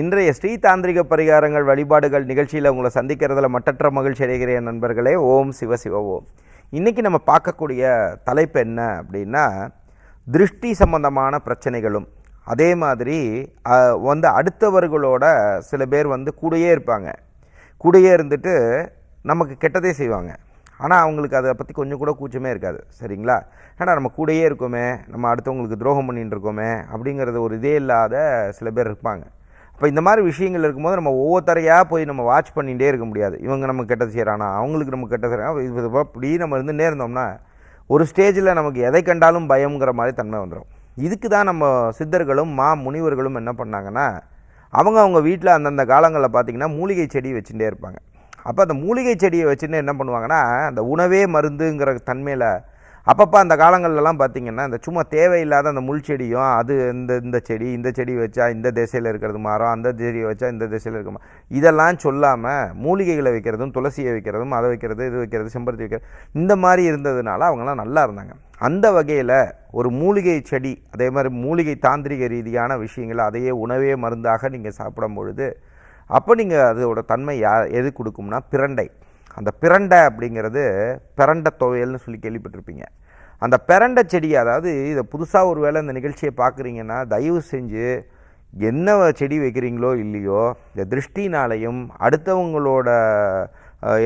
இன்றைய ஸ்ரீ தாந்திரிக பரிகாரங்கள் வழிபாடுகள் நிகழ்ச்சியில் உங்களை சந்திக்கிறதுல மட்டற்ற மகிழ்ச்சி அடைகிறேன் நண்பர்களே. ஓம் சிவ சிவ ஓம். இன்றைக்கி நம்ம பார்க்கக்கூடிய தலைப்பு என்ன அப்படின்னா திருஷ்டி சம்பந்தமான பிரச்சனைகளும். அதே மாதிரி வந்து அடுத்தவர்களோட சில பேர் வந்து கூடயே இருப்பாங்க. கூடயே இருந்துட்டு நமக்கு கெட்டதே செய்வாங்க. ஆனால் அவங்களுக்கு அதை பற்றி கொஞ்சம் கூட கூச்சமே இருக்காது. சரிங்களா? ஏன்னா நம்ம கூடயே இருக்கோமே நம்ம அடுத்தவங்களுக்கு துரோகம் பண்ணிகிட்டு இருக்கோமே அப்படிங்கிறது ஒரு இதே இல்லாத சில பேர் இருப்பாங்க. இப்போ இந்த மாதிரி விஷயங்கள் இருக்கும்போது நம்ம ஒவ்வொருத்தரையாக போய் நம்ம வாட்ச் பண்ணிகிட்டே இருக்க முடியாது. இவங்க நம்ம கெட்டது செய்கிறானா அவங்களுக்கு நம்ம கெட்டது செய்கிறாங்க இப்படி நம்ம இருந்துகிட்டே இருந்தோம்னா ஒரு ஸ்டேஜில் நமக்கு எதை கண்டாலும் பயங்கிற மாதிரி தன்மை வந்துடும் இதுக்கு தான் நம்ம சித்தர்களும் மா முனிவர்களும் என்ன பண்ணாங்கன்னா அவங்க அவங்க வீட்டில் அந்தந்த காலங்களில் பார்த்திங்கன்னா மூலிகை செடி வச்சுட்டே இருப்பாங்க. அப்போ அந்த மூலிகை செடியை வச்சுன்னு என்ன பண்ணுவாங்கன்னா அந்த உணவே மருந்துங்கிற தன்மையில் அப்பப்போ அந்த காலங்கள்லலாம் பார்த்திங்கன்னா இந்த சும்மா தேவையில்லாத அந்த முள் செடியும் அது இந்த இந்த செடி இந்த செடி வச்சா இந்த திசையில் இருக்கிறது மரம் அந்த செடியை வச்சா இந்த திசையில் இருக்க இதெல்லாம் சொல்லாமல் மூலிகைகளை வைக்கிறதும் துளசியை வைக்கிறதும் அதை வைக்கிறது இது வைக்கிறது செம்பருத்தி வைக்கிறது இந்த மாதிரி இருந்ததுனால அவங்களாம் நல்லா இருந்தாங்க. அந்த வகையில் ஒரு மூலிகை செடி அதே மாதிரி மூலிகை தாந்திரிக ரீதியான விஷயங்கள் அதையே உணவே மருந்தாக நீங்கள் சாப்பிடும் பொழுது அப்போ நீங்கள் அதோட தன்மை யா எது கொடுக்கும்னா பிரண்டை. அந்த பிரண்டை அப்படிங்கிறது பிரண்டை துவையல்னு சொல்லி கேள்விப்பட்டிருப்பீங்க. அந்த பிரண்டை செடி அதாவது இதை புதுசாக ஒரு வேளை இந்த நிகழ்ச்சியை பார்க்குறீங்கன்னா தயவு செஞ்சு என்ன செடி வைக்கிறீங்களோ இல்லையோ இந்த திருஷ்டினாலையும் அடுத்தவங்களோட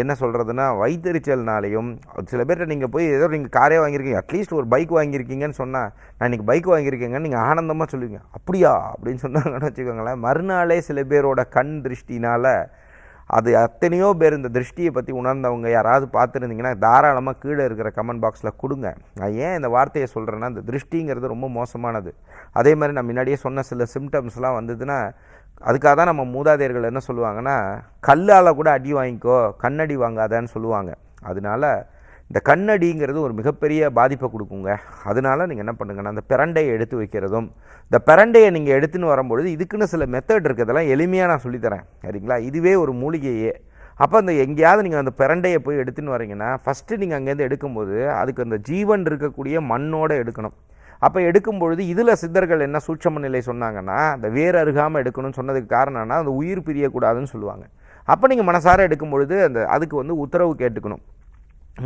என்ன சொல்கிறதுனா வைத்தறிச்சல்னாலையும் சில பேர்கிட்ட நீங்கள் போய் ஏதோ நீங்கள் காரே வாங்கியிருக்கீங்க அட்லீஸ்ட் ஒரு பைக் வாங்கியிருக்கீங்கன்னு சொன்னால் நான் இன்றைக்கி பைக் வாங்கியிருக்கேங்கன்னு நீங்கள் ஆனந்தமாக சொல்லுவீங்க. அப்படியா? அப்படின்னு சொன்னாங்கன்னு வச்சுக்கோங்களேன் மறுநாளே சில பேரோட கண் திருஷ்டினால் அது அத்தனையோ பேர் இந்த திருஷ்டியை பற்றி உணர்ந்தவங்க யாராவது பார்த்துருந்தீங்கன்னா தாராளமாக கீழே இருக்கிற கமெண்ட் பாக்ஸில் கொடுங்க. நான் ஏன் இந்த வார்த்தையை சொல்கிறேன்னா இந்த திருஷ்டிங்கிறது ரொம்ப மோசமானது. அதே மாதிரி நான் முன்னாடியே சொன்ன சில சிம்டம்ஸ்லாம் வந்ததுன்னா அதுக்காக தான் நம்ம மூதாதையர்கள் என்ன சொல்லுவாங்கன்னா கல்லால் கூட அடி வாங்கிக்கோ கண்ணடி வாங்காதான்னு சொல்லுவாங்க. அதனால இந்த கண்ணடிங்கிறது ஒரு மிகப்பெரிய பாதிப்பை கொடுக்குங்க. அதனால நீங்கள் என்ன பண்ணுங்கன்னா அந்த பிரண்டையை எடுத்து வைக்கிறதும் இந்த பிரண்டையை நீங்கள் எடுத்துன்னு வரும்பொழுது இதுக்குன்னு சில மெத்தட் இருக்கிறதெல்லாம் எளிமையாக நான் சொல்லித்தரேன். சரிங்களா? இதுவே ஒரு மூலிகையே. அப்போ அந்த எங்கேயாவது நீங்கள் அந்த பிரண்டையை போய் எடுத்துன்னு வரீங்கன்னா ஃபஸ்ட்டு நீங்கள் அங்கேருந்து எடுக்கும்போது அதுக்கு அந்த ஜீவன் இருக்கக்கூடிய மண்ணோடு எடுக்கணும். அப்போ எடுக்கும் பொழுது இதில் சித்தர்கள் என்ன சூட்சம நிலை சொன்னாங்கன்னா அந்த வேர் அருகாமல் எடுக்கணும்னு சொன்னதுக்கு காரணம்னா அந்த உயிர் பிரியக்கூடாதுன்னு சொல்லுவாங்க. அப்போ நீங்கள் மனசார எடுக்கும் பொழுது அந்த அதுக்கு வந்து உத்தரவு கேட்டுக்கணும்.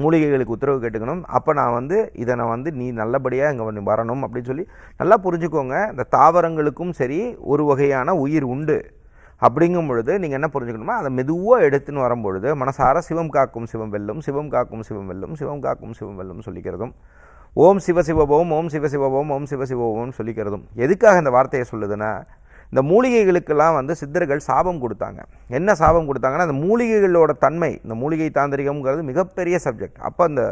மூலிகைகளுக்கு உத்தரவு கேட்டுக்கணும். அப்போ நான் வந்து இதை நான் வந்து நீ நல்லபடியாக இங்கே வந்து வரணும் அப்படின்னு சொல்லி நல்லா புரிஞ்சுக்கோங்க. இந்த தாவரங்களுக்கும் சரி ஒரு வகையான உயிர் உண்டு. அப்படிங்கும் பொழுது நீங்கள் என்ன புரிஞ்சுக்கணுமோ அதை மெதுவாக எடுத்துன்னு வரும்பொழுது மனசார சிவம் காக்கும் சிவம் வெல்லும் சிவம் காக்கும் சிவம் வெல்லும் சிவம் காக்கும் சிவம் வெல்லும் சொல்லிக்கிறதும். ஓம் சிவ சிவபோம் ஓம் சிவ சிவபோம் ஓம் சிவசிவபோம் சொல்லிக்கிறதும். எதுக்காக இந்த வார்த்தையை சொல்லுதுன்னா இந்த மூலிகைகளுக்கெல்லாம் வந்து சித்தர்கள் சாபம் கொடுத்தாங்க. என்ன சாபம் கொடுத்தாங்கன்னா அந்த மூலிகைகளோட தன்மை இந்த மூலிகை தாந்திரிகம்ங்கிறது மிகப்பெரிய சப்ஜெக்ட் அப்போ அந்த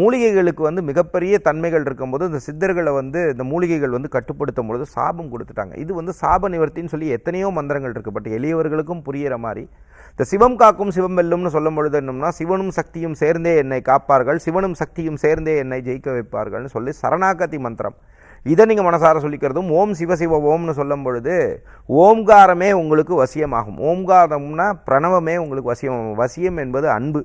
மூலிகைகளுக்கு வந்து மிகப்பெரிய தன்மைகள் இருக்கும்போது இந்த சித்தர்களை வந்து இந்த மூலிகைகள் வந்து கட்டுப்படுத்தும் பொழுது சாபம் கொடுத்துட்டாங்க. இது வந்து சாப நிவர்த்தின்னு சொல்லி எத்தனையோ மந்திரங்கள் இருக்குது பட் எளியவர்களுக்கும் புரிகிற மாதிரி. இந்த சிவம் காக்கும் சிவம் வெல்லும்னு சொல்லும் பொழுது என்னம்னா சிவனும் சக்தியும் சேர்ந்தே என்னை காப்பார்கள் சிவனும் சக்தியும் சேர்ந்தே என்னை ஜெயிக்க வைப்பார்கள்னு சொல்லி சரணாகதி மந்திரம். இதை நீங்கள் மனசார சொல்லிக்கிறதும் ஓம் சிவ சிவ ஓம்னு சொல்லும் பொழுது ஓம்காரமே உங்களுக்கு வசியமாகும். ஓம்காரம்னா பிரணவமே உங்களுக்கு வசியம் வசியம் என்பது அன்பு.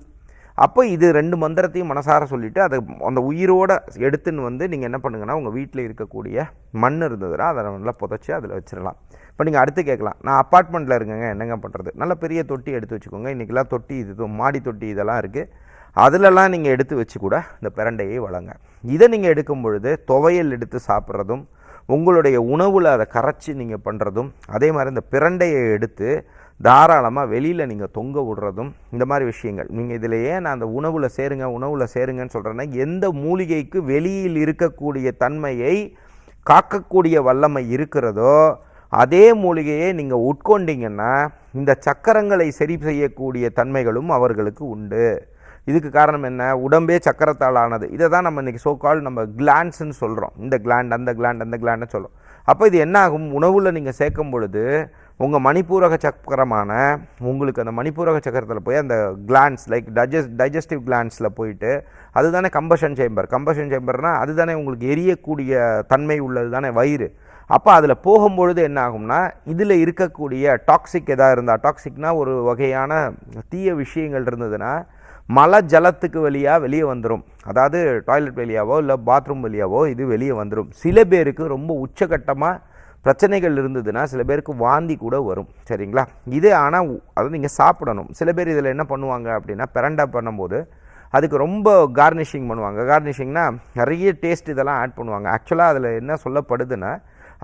அப்போ இது ரெண்டு மந்திரத்தையும் மனசார சொல்லிவிட்டு அதை அந்த உயிரோட எடுத்துன்னு வந்து நீங்கள் என்ன பண்ணுங்கன்னா உங்கள் வீட்டில் இருக்கக்கூடிய மண் இருந்ததுன்னா அதை நல்லா புதைச்சி அதில் வச்சிடலாம். இப்போ நீங்கள் அடுத்து கேட்கலாம். நான் அப்பார்ட்மெண்ட்டில் இருக்கேங்க. என்னங்க பண்ணுறது நல்ல பெரிய தொட்டி எடுத்து வச்சுக்கோங்க. இன்றைக்கெல்லாம் தொட்டி இது மாடி தொட்டி இதெல்லாம் இருக்குது அதிலெல்லாம் நீங்கள் எடுத்து வச்சு கூட இந்த பிரண்டையை வழங்க இதை நீங்கள் எடுக்கும் பொழுது துவையல் எடுத்து சாப்பிட்றதும் உங்களுடைய உணவில் அதை கரைச்சி நீங்கள் பண்ணுறதும் அதே மாதிரி இந்த பிரண்டையை எடுத்து தாராளமாக வெளியில் நீங்கள் தொங்க விடுறதும் இந்த மாதிரி விஷயங்கள். நீங்கள் இதில் ஏன் நான் அந்த உணவில் சேருங்க உணவில் சேருங்கன்னு சொல்கிறேன்னா எந்த மூலிகைக்கு வெளியில் இருக்கக்கூடிய தன்மையை காக்கக்கூடிய வல்லமை இருக்கிறதோ அதே மூலிகையை நீங்கள் உட்கொண்டீங்கன்னா இந்த சக்கரங்களை சரி செய்யக்கூடிய தன்மைகளும் அவர்களுக்கு உண்டு. இதுக்கு காரணம் என்ன? உடம்பே சக்கரத்தால் ஆனது. இதை தான் நம்ம இன்றைக்கி சோ கால் நம்ம கிளாண்ட்ஸ்ன்னு சொல்கிறோம் இந்த கிளாண்ட் அந்த கிளாண்ட் அந்த கிளாண்ட்னு சொல்கிறோம் அப்போ இது என்ன ஆகும் உணவில் நீங்கள் சேர்க்கும் பொழுது உங்கள் மணிப்பூரக சக்கரமான உங்களுக்கு அந்த மணிப்பூரக சக்கரத்தில் போய் அந்த கிளான்ஸ் லைக் டைஜஸ்ட் டைஜஸ்டிவ் கிளான்ஸில் போயிட்டு அதுதானே கம்பஷன் சேம்பர் கம்பஷன் சேம்பர்னால் அதுதானே உங்களுக்கு எரியக்கூடிய தன்மை உள்ளது தானே வயிறு. அப்போ அதில் போகும்பொழுது என்ன ஆகும்னா இதில் இருக்கக்கூடிய டாக்ஸிக் எதாக இருந்தால் டாக்ஸிக்னால் ஒரு வகையான தீய விஷயங்கள் இருந்ததுன்னா மழை ஜலத்துக்கு வழியாக வெளியே வந்துடும் அதாவது டாய்லெட் வழியாவோ இல்லை பாத்ரூம் வழியாவோ இது வெளியே வந்துடும் சில பேருக்கு ரொம்ப உச்சகட்டமாக பிரச்சனைகள் இருந்ததுன்னா சில பேருக்கு வாந்தி கூட வரும். சரிங்களா? இது ஆனால் அதாவது நீங்கள் சாப்பிடணும். சில பேர் இதில் என்ன பண்ணுவாங்க அப்படின்னா பிரண்டா பண்ணும்போது அதுக்கு ரொம்ப கார்னிஷிங் பண்ணுவாங்க. கார்னிஷிங்னா நிறைய டேஸ்ட் இதெல்லாம் ஆட் பண்ணுவாங்க. ஆக்சுவலாக அதில் என்ன சொல்லப்படுதுன்னா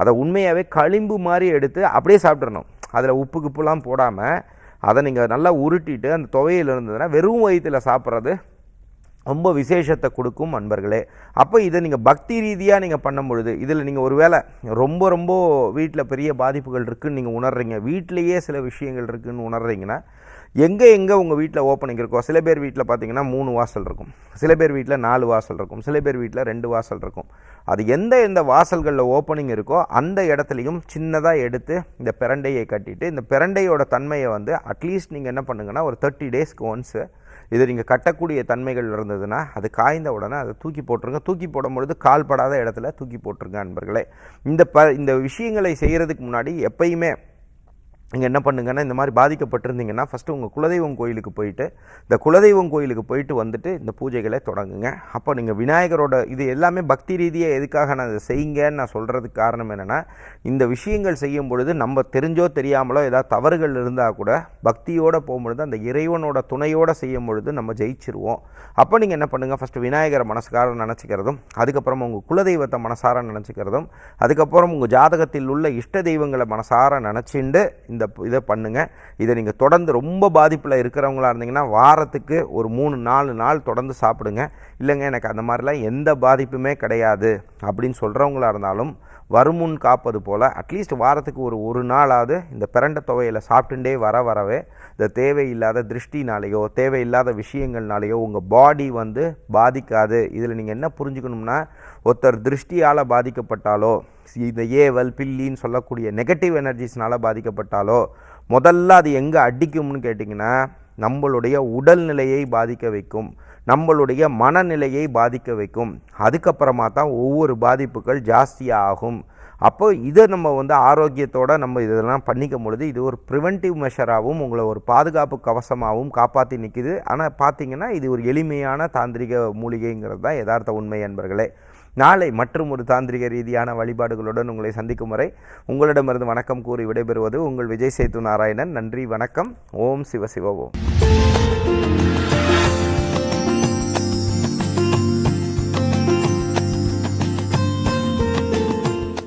அதை உண்மையாகவே களிம்பு மாதிரி எடுத்து அப்படியே சாப்பிட்றணும் அதில் உப்பு கிப்புலாம் போடாமல் அதை நீங்கள் நல்லா உருட்டிட்டு அந்த துவையில் இருந்ததுன்னா வெறும் வயிற்றில் சாப்பிட்றது ரொம்ப விசேஷத்தை கொடுக்கும் அன்பர்களே. அப்போ இதை நீங்கள் பக்தி ரீதியாக நீங்கள் பண்ணும் பொழுது இதில் நீங்கள் ஒரு வேளை ரொம்ப ரொம்ப வீட்டில் பெரிய பாதிப்புகள் இருக்குதுன்னு நீங்கள் உணர்றீங்க வீட்டிலேயே சில விஷயங்கள் இருக்குதுன்னு உணர்றீங்கன்னா எங்கே எங்கே உங்கள் வீட்டில் ஓப்பனிங் இருக்கோ சில பேர் வீட்டில் பார்த்தீங்கன்னா மூணு வாசல் இருக்கும். சில பேர் வீட்டில் நாலு வாசல் இருக்கும். சில பேர் வீட்டில் ரெண்டு வாசல் இருக்கும். அது எந்த எந்த வாசல்களில் ஓப்பனிங் இருக்கோ அந்த இடத்துலையும் சின்னதாக எடுத்து இந்த பிரண்டையை கட்டிட்டு இந்த பிரண்டையோட தன்மையை வந்து அட்லீஸ்ட் நீங்கள் என்ன பண்ணுங்கன்னா ஒரு தேர்ட்டி டேஸ்க்கு ஒன்ஸு இது நீங்கள் கட்டக்கூடிய தன்மைகள் இருந்ததுன்னா அது காய்ந்த உடனே அதை தூக்கி போட்டுருங்க. தூக்கி போடும் பொழுது கால்படாத இடத்துல தூக்கி போட்டுருங்க நண்பர்களே இந்த ப இந்த விஷயங்களை செய்கிறதுக்கு முன்னாடி எப்பயுமே நீங்கள் என்ன பண்ணுங்கன்னா இந்த மாதிரி பாதிக்கப்பட்டிருந்தீங்கன்னா ஃபஸ்ட்டு உங்கள் குலதெய்வம் கோயிலுக்கு போயிட்டு இந்த குலதெய்வம் கோயிலுக்கு போயிட்டு வந்துட்டு இந்த பூஜைகளை தொடங்குங்க. அப்போ நீங்கள் விநாயகரோட இது எல்லாமே பக்தி ரீதியாக எதுக்காக நான் இதை செய்யுங்கன்னு நான் சொல்கிறதுக்கு காரணம் என்னென்னா இந்த விஷயங்கள் செய்யும் பொழுது நம்ம தெரிஞ்சோ தெரியாமலோ ஏதாவது தவறுகள் இருந்தால் கூட பக்தியோடு போகும்பொழுது அந்த இறைவனோட துணையோடு செய்யும் பொழுது நம்ம ஜெயிச்சிருவோம். அப்போ நீங்கள் என்ன பண்ணுங்கள் ஃபஸ்ட்டு விநாயகரை மனசுக்கார நினச்சிக்கிறதும் அதுக்கப்புறம் உங்கள் குலதெய்வத்தை மனசார நினச்சிக்கிறதும் அதுக்கப்புறம் உங்கள் ஜாதகத்தில் உள்ள இஷ்ட தெய்வங்களை மனசார நினச்சிண்டு இந்த இதை பண்ணுங்கள் இதை நீங்கள் தொடர்ந்து ரொம்ப பாதிப்பில் இருக்கிறவங்களா இருந்தீங்கன்னா வாரத்துக்கு ஒரு மூணு நாலு நாள் தொடர்ந்து சாப்பிடுங்க. இல்லைங்க எனக்கு அந்த மாதிரிலாம் எந்த பாதிப்புமே கிடையாது. அப்படின்னு சொல்கிறவங்களா இருந்தாலும் வருமுன் காப்பது போல் அட்லீஸ்ட் வாரத்துக்கு ஒரு ஒரு நாளாவது இந்த பிரண்ட துவையில் சாப்பிட்டுட்டே வர வரவே இந்த தேவையில்லாத திருஷ்டினாலேயோ தேவையில்லாத விஷயங்கள்னாலேயோ உங்கள் பாடி வந்து பாதிக்காது. இதில் நீங்கள் என்ன புரிஞ்சுக்கணும்னா ஒருத்தர் திருஷ்டியால் பாதிக்கப்பட்டாலோ இந்த ஏவல் பில்லின்னு சொல்லக்கூடிய நெகட்டிவ் எனர்ஜிஸ்னால் பாதிக்கப்பட்டாலோ முதல்ல அது எங்கே அடிக்கும்னு கேட்டிங்கன்னா நம்மளுடைய உடல்நிலையை பாதிக்க வைக்கும். நம்மளுடைய மனநிலையை பாதிக்க வைக்கும். அதுக்கப்புறமா தான் ஒவ்வொரு பாதிப்புகள் ஜாஸ்தியாக ஆகும் அப்போ இதை நம்ம வந்து ஆரோக்கியத்தோடு நம்ம இதெல்லாம் பண்ணிக்கும் பொழுது இது ஒரு ப்ரிவென்டிவ் மெஷராகவும் உங்களை ஒரு பாதுகாப்பு கவசமாகவும் காப்பாற்றி நிற்கிது ஆனால் பார்த்தீங்கன்னா இது ஒரு எளிமையான தாந்திரிக மூலிகைங்கிறது தான் யதார்த்த உண்மை என்பர்களே. நாளை மற்றும் ஒரு தாந்திரிக ரீதியான வழிபாடுகளுடன் உங்களை சந்திக்கும் வரை உங்களிடமிருந்து வணக்கம் கூறி விடைபெறுவது உங்கள் விஜய் சேத்து நாராயணன். நன்றி வணக்கம். ஓம் சிவ சிவ ஓம்.